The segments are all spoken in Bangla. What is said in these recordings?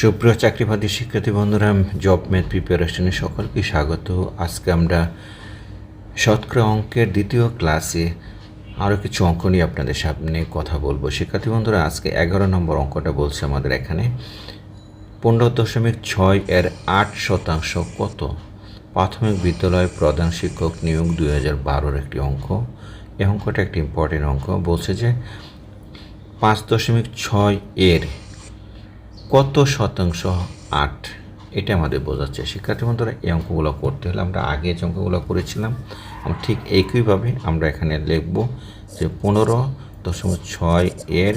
সুপ্রিয় চাকরিবাদী শিক্ষার্থী বন্ধুরা, জব ম্যাথ প্রিপারেশনে সকলকে স্বাগত। আজকে আমরা শতকরা অঙ্কের দ্বিতীয় ক্লাসে আরও কিছু অঙ্ক নিয়ে আপনাদের সামনে কথা বলব। শিক্ষার্থী বন্ধুরা, আজকে এগারো নম্বর অঙ্কটা বলছে আমাদের এখানে। পনেরো দশমিক ছয় এর আট শতাংশ কত? প্রাথমিক বিদ্যালয়ের প্রধান শিক্ষক নিয়োগ দুই হাজার বারোর একটি অঙ্ক। এই অঙ্কটা একটি ইম্পর্টেন্ট অঙ্ক। বলছে যে পাঁচ দশমিক ছয় এর কত শতাংশ? আট। এটা আমাদের বোঝাচ্ছে শিক্ষার্থী বন্ধুরা, এই অঙ্কগুলো করতে হলে আমরা আগে যে অঙ্কগুলো করেছিলাম ঠিক একইভাবে আমরা এখানে লিখব যে পনেরো দশমিক ছয় এর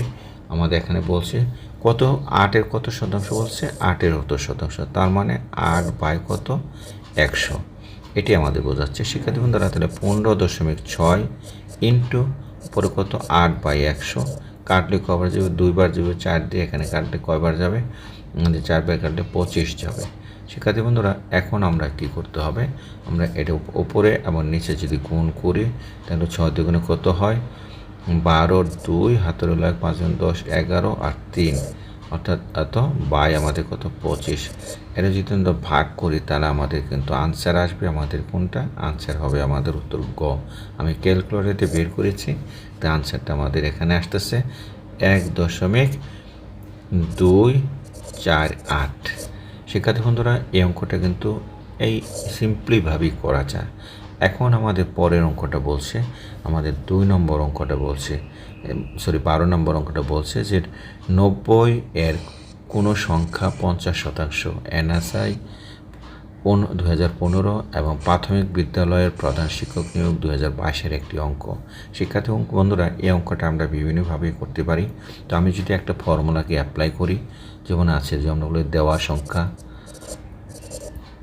আমাদের এখানে বলছে কত? আটের কত শতাংশ বলছে? আটের কত শতাংশ। তার মানে আট বাই কত? একশো। এটি আমাদের বোঝাচ্ছে শিক্ষার্থী বন্ধুরা, তাহলে পনেরো দশমিক ছয় ইন্টু পরে কত? আট বাই একশো। কাটলে কবার যাবে, দুইবার যাবে, চার দিয়ে এখানে কাটলে কয়বার যাবে আমাদের চারবার কাটলে পঁচিশ যাবে। শিক্ষার্থী বন্ধুরা, এখন আমরা কি করতে হবে? আমরা এটা ওপরে এবং নিচে যদি গুণ করি, তাহলে ছয় দুগুণে কত হয়? বারো দুই, হাতের লাখ পাঁচজন দশ, এগারো আর তিন। অর্থাৎ এত বাই আমাদের কত? পঁচিশ। এটা যদি আমরা ভাগ করি, তাহলে আমাদের কিন্তু আনসার আসবে। আমাদের কোনটা? আনসার হবে আমাদের উত্তর গ। আমি ক্যালকুলেটরে বের করেছি, তো আনসারটা আমাদের এখানে আসতেছে। এক দশমিক দুই চার আট। শিক্ষার্থী বন্ধুরা, এই অঙ্কটা কিন্তু এই সিম্পলিভাবেই করা যায়। এখন আমাদের পরের অঙ্কটা বলছে, আমাদের দুই নম্বর অঙ্কটা বলছে সরি বারো নম্বর অঙ্কটা বলছে যে নব্বই এর কোনো সংখ্যা পঞ্চাশ শতাংশ, এনএসআই দু হাজার পনেরো এবং প্রাথমিক বিদ্যালয়ের প্রধান শিক্ষক নিয়োগ দু হাজার বাইশের একটি অঙ্ক। শিক্ষার্থী অঙ্ক, বন্ধুরা, এই অঙ্কটা আমরা বিভিন্নভাবে করতে পারি। তো আমি যদি একটা ফর্মুলাকে অ্যাপ্লাই করি, যেমন আছে যে বলি দেওয়া সংখ্যা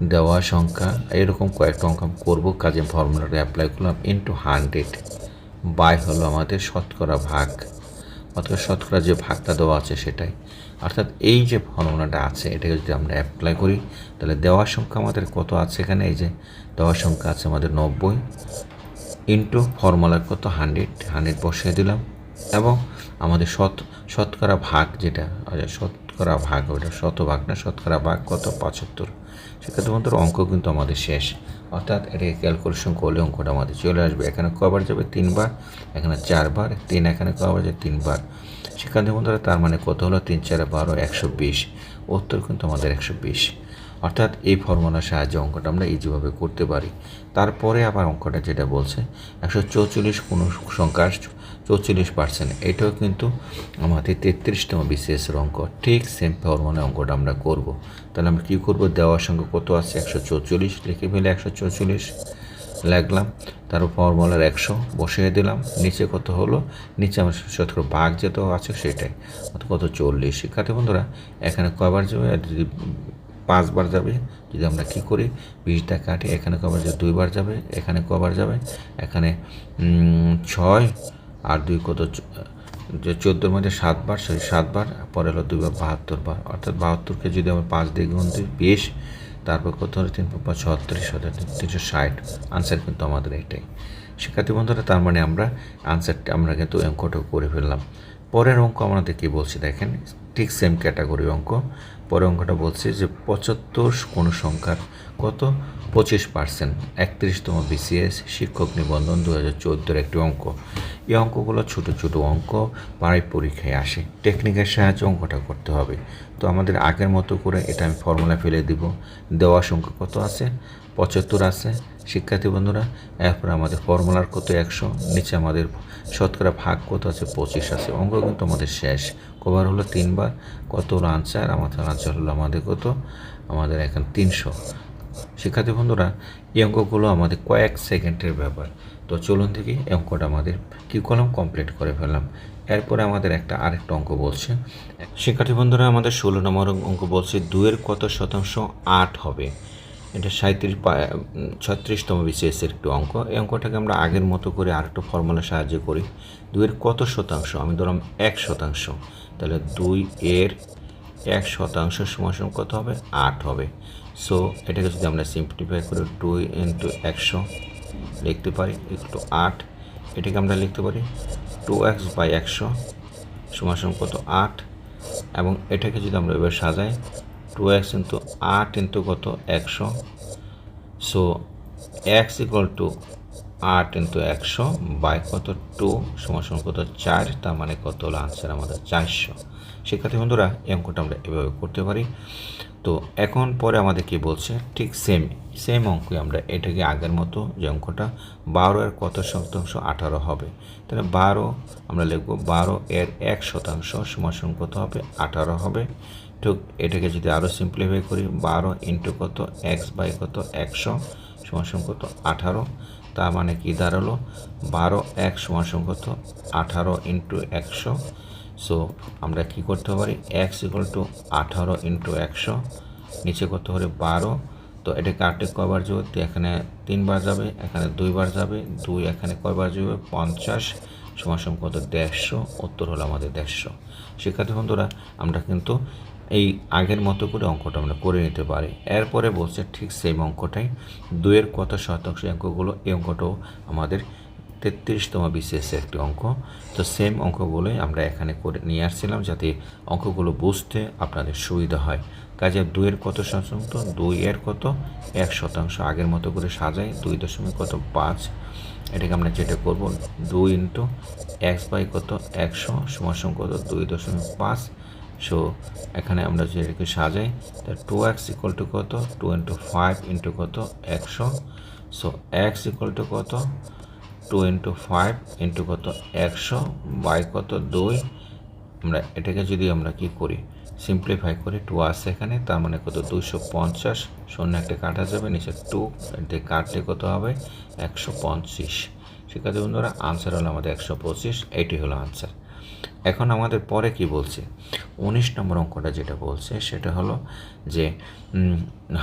দেওয়া সংখ্যা, এরকম কয়েকটা অঙ্ক আমি করব, কাজে ফর্মুলাটা অ্যাপ্লাই করলাম ইন্টু হান্ড্রেড বাই হলো আমাদের শতকরা ভাগ, অথবা শতকরা যে ভাগটা দেওয়া আছে সেটাই। অর্থাৎ এই যে ফর্মুলাটা আছে, এটাকে যদি আমরা অ্যাপ্লাই করি, তাহলে দেওয়ার সংখ্যা আমাদের কত আছে এখানে? এই যে দেওয়ার সংখ্যা আছে আমাদের নব্বই ইন্টু ফর্মুলার কত? হান্ড্রেড হান্ড্রেড বসিয়ে দিলাম। এবং আমাদের শত, শতকরা ভাগ যেটা, শতকরা ভাগ, ওটা শতভাগ না, শতকরা ভাগ কত? পঁচাত্তর। সেক্ষেত্রে বন্ধুর অঙ্ক কিন্তু আমাদের শেষ। অর্থাৎ এটাকে ক্যালকুলেশন করলে অঙ্কটা আমাদের চলে আসবে। এখানে কবার যাবে? তিনবার। এখানে চারবার। তিন এখানে কবার যাবে? তিনবার। সেখানে বন্ধুরা, তার মানে কত হলো? তিন, চারে বারো, একশো বিশ। উত্তর কিন্তু আমাদের একশো বিশ। অর্থাৎ এই ফর্মুলার সাহায্যে অঙ্কটা আমরা ইজিভাবে করতে পারি। তারপরে আবার অঙ্কটা যেটা বলছে, একশো চৌচল্লিশ কোনো সংখ্যার চৌচল্লিশ পার্সেন্ট এটাও কিন্তু আমাদের তেত্রিশতম বিসিএসের অঙ্ক। ঠিক সেম ফর্মুলা অঙ্কটা আমরা করব। তাহলে আমরা কী করব? দেওয়ার সঙ্গে কত আছে? একশো চৌচল্লিশ। লিখে ফেলে একশো চৌচল্লিশ। লাগলাম। তার ফর্মুলার একশো। বসিয়ে দিলাম। নিচে কত হলো? নিচে আমার শতকরা ভাগ যেত আছে সেটাই। কত? চল্লিশ। শিক্ষার্থী বন্ধুরা, এখানে কয়বার যাবে? যদি পাঁচবার যাবে, যদি আমরা কী করি? বিশটা কাটি, এখানে কবার যাবে? দুইবার যাবে, এখানে কবার যাবে? এখানে ছয় আর দুই কত যে চোদ্দোর মধ্যে সাতবার সেই সাতবার পরে হলো দুইবার বাহাত্তর বার অর্থাৎ বাহাত্তরকে যদি আমরা পাঁচ দিয়ে গুণ দিই, বিশ, তারপর কত হলো? তিন পাঁচ ছত্রিশ হতে তিনশো ষাট। আনসার কিন্তু আমাদের এটাই শিক্ষার্থী বন্ধুরা, তার মানে আমরা আনসারটা আমরা কিন্তু অঙ্কটা করে ফেললাম। পরের অঙ্ক আমাদের কী বলছি দেখেন, ঠিক সেম ক্যাটাগরি অঙ্ক। পরের অঙ্কটা বলছে যে পঁচাত্তর কোনো সংখ্যার কত? পঁচিশ পার্সেন্ট একত্রিশতম বিসিএস শিক্ষক নিবন্ধন দু হাজার চোদ্দোর একটি অঙ্ক। এই অঙ্কগুলো ছোট ছোট অঙ্ক পাড়ায় পরীক্ষায় আসে। টেকনিকের সাহায্যে অঙ্কটা করতে হবে। তো আমাদের আগের মতো করে এটা আমি ফর্মুলা ফেলে দিব। দেওয়া সংখ্যা কত আছে? পঁচাত্তর আছে শিক্ষার্থী বন্ধুরা, এরপর আমাদের ফর্মুলার কত একশো, নিচে আমাদের শতকরা ভাগ কত আছে, পঁচিশ আছে। অঙ্ক কিন্তু আমাদের শেষ। কবার হলো তিনবার। কত আনসার আমাদের আনসার হলো আমাদের কত? আমাদের এখন তিনশো। শিক্ষার্থী বন্ধুরা, এই অঙ্কগুলো আমাদের কয়েক সেকেন্ডের ব্যাপার। তো চলুন থেকে এই অঙ্কটা আমাদের কী কলম কমপ্লিট করে ফেললাম। এরপরে আমাদের একটা আরেকটা অঙ্ক বলছে। শিক্ষার্থী বন্ধুরা, আমাদের ষোলো নম্বর অঙ্ক বলছে দুয়ের কত শতাংশ আট হবে? এটা সাঁত্রিশ ছত্রিশতম বিসিএসের একটু অঙ্ক। এই অঙ্কটাকে আমরা আগের মতো করে আরেকটু ফর্মুলা সাহায্য করি। দুইয়ের কত শতাংশ? আমি ধরলাম এক শতাংশ। তাহলে দুই এর এক শতাংশ সমান কত হবে? আট হবে। সো এটাকে যদি আমরা সিম্পলিফাই করি টু ইন্টু একশো লিখতে পারি, একটু আট, এটাকে আমরা লিখতে পারি টু এক্স বাই একশো সমান কত? আট। এবং এটাকে যদি আমরা এবার সাজাই টু এক্স ইন্টু আট ইন্টু কত? একশো। সো এক্স ইকুয়াল টু আট ইন্টু একশো বাই কত? টু সমান কত? চার, তার মানে কত হলো আনসার আমাদের চারশো। শিক্ষার্থী বন্ধুরা অঙ্কটা আমরা এভাবে করতে পারি। তো, এখন পরে আমাদের কি বলছে? ঠিক সেম সেম অঙ্কই আমরা এটাকে আগের মতো যে অঙ্কটা বারো এর কত শতাংশ? আঠারো হবে। তাহলে বারো, আমরা লিখব বারো এর এক শতাংশ সমান কত হবে? আঠারো হবে। ঠিক এটাকে যদি আরও সিম্পলিফাই করি, বারো ইন্টু কত? এক্স বাই কত? একশো সমান কত? আঠারো। তার মানে কি দাঁড়াল? বারো, এক সমান কত? আঠারো ইন্টু একশো। সো আমরা কি করতে পারি? এক্স ইকুয়াল টু আঠারো ইন্টু একশো। নিচে কত হলে বারো। তো এটা কাটে কয়বার যাবে তো এখানে তিনবার যাবে, এখানে দুইবার যাবে। দুই এখানে কয়বার যাবে পঞ্চাশ সমান কত? দেড়শো। উত্তর হলো আমাদের দেড়শো। শিক্ষার্থী বন্ধুরা, আমরা কিন্তু এই আগের মতো করে অঙ্কটা আমরা করে নিতে পারি। এরপরে বলছে ঠিক সেম অঙ্কটাই। দুইয়ের কত শতাংশ অঙ্কগুলো? এই অঙ্কটাও আমাদের তেত্রিশতম বিশেষ একটি অঙ্ক। তো সেম অঙ্কগুলোই আমরা এখানে করে নিয়ে আসছিলাম যাতে অঙ্কগুলো বুঝতে আপনাদের সুবিধা হয়। কাজে দুইয়ের কত শতাংশ? দুই এর কত? এক শতাংশ। আগের মতো করে সাজাই। দুই দশমিক কত? পাঁচ। এটাকে আমরা যেটা করব? দুই ইন্টু এক্স বাই কত? একশো। সমান কত? দুই দশমিক পাঁচ। সো এখানে আমরা যে এটাকে সাজাই, তা টু এক্স ইকুয়াল টু কত? টু ইন্টু ফাইভ ইন্টু কত? একশো। সো এক্স ইকুয়াল টু কত? টু ইন্টু ফাইভ ইন্টু কত? একশো। বাই কত? দুই। আমরা এটাকে যদি আমরা কি করি? সিম্পলিফাই করি টু আসে এখানে, তার মানে কত? দুশো পঞ্চাশ। শূন্য একটা কাটা যাবে, নিচে টু এতে কাটলে কত হবে? একশো পঁচিশ শিক্ষার্থী বন্ধুরা আনসার হলো আমাদের একশো পঁচিশ। এইটি হলো আনসার এখন আমাদের পরে কি বলছে? উনিশ নম্বর অঙ্কটা যেটা বলছে, সেটা হলো যে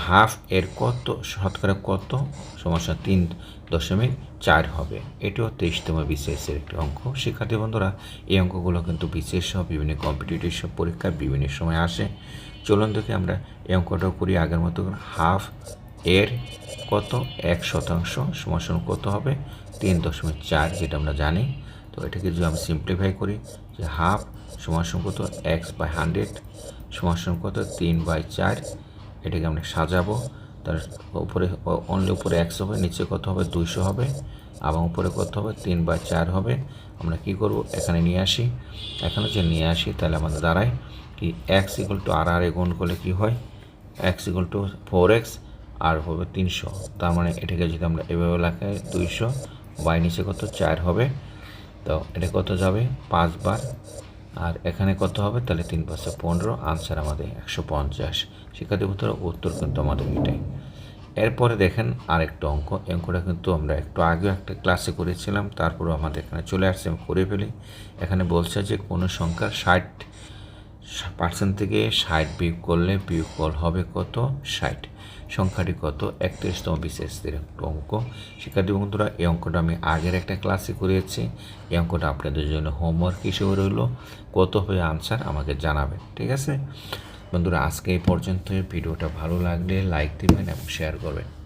হাফ এর কত, শতকরা কত সমস্যা তিন দশমিক চার হবে। এটিও তেইশতম বিসিএসের একটি অঙ্ক। শিক্ষার্থী বন্ধুরা, এই অঙ্কগুলো কিন্তু বিসিএস সহ বিভিন্ন কম্পিটিটিভ সব পরীক্ষা বিভিন্ন সময় আসে। চলুন দেখে আমরা এই অঙ্কটাও করি। আগের মতো হাফ এর কত? এক শতাংশ সমান কত হবে? তিন দশমিক চার, যেটা আমরা জানি। তো এটাকে যদি আমি সিম্পলিফাই করি যে হাফ সমান কত এক্স বাই হান্ড্রেড সমান সমান কত তিন বাই চার, এটাকে আমরা সাজাবো। তার উপরে অনলি উপরে একশো হবে, নিচে কত হবে? দুইশো হবে। এবং উপরে কত হবে? তিন বাই চার হবে। আমরা কি করব? এখানে নিয়ে আসি। এখানে যে নিয়ে আসি, তাহলে আমাদের দাঁড়ায় কি এক্স ইকুয়াল টু আর আর এ গুণ করলে কী হয়? X equal to four x আর হবে তিনশো। তার মানে এটাকে যদি আমরা এভাবে লেখাই দুইশো বাই নিচে কত? চার হবে। তো এটা কত যাবে? পাঁচবার। আর এখানে কত হবে? তাহলে তিন পাঁচশো পনেরো। আনসার আমাদের একশো পঞ্চাশ। শিক্ষার্থী উত্তর কিন্তু আমাদের এটাই। এরপরে দেখেন আরেকটা অঙ্ক। অঙ্কটা কিন্তু আমরা একটু আগেও একটা ক্লাসে করেছিলাম। তারপরে আমাদের এখানে চলে আসছে। আমি করে ফেলি। এখানে বলছে যে, কোনো সংখ্যার ষাট পার্সেন্ট থেকে ষাট বিয়োগ করলে বিয়োগফল হবে কত? ষাট। সংখ্যাটি কত? একত্রিশতম বিশেষ অঙ্ক। শিক্ষার্থী বন্ধুরা, এই অঙ্কটা আমি আগের একটা ক্লাসে করিয়েছি। এই অঙ্কটা আপনাদের জন্য হোমওয়ার্ক হিসেবে রইল। কত হবে আনসার আমাকে জানাবেন, ঠিক আছে? বন্ধুরা, আজকে এই পর্যন্ত ভিডিওটা ভালো লাগলে লাইক দেবেন এবং শেয়ার করবেন।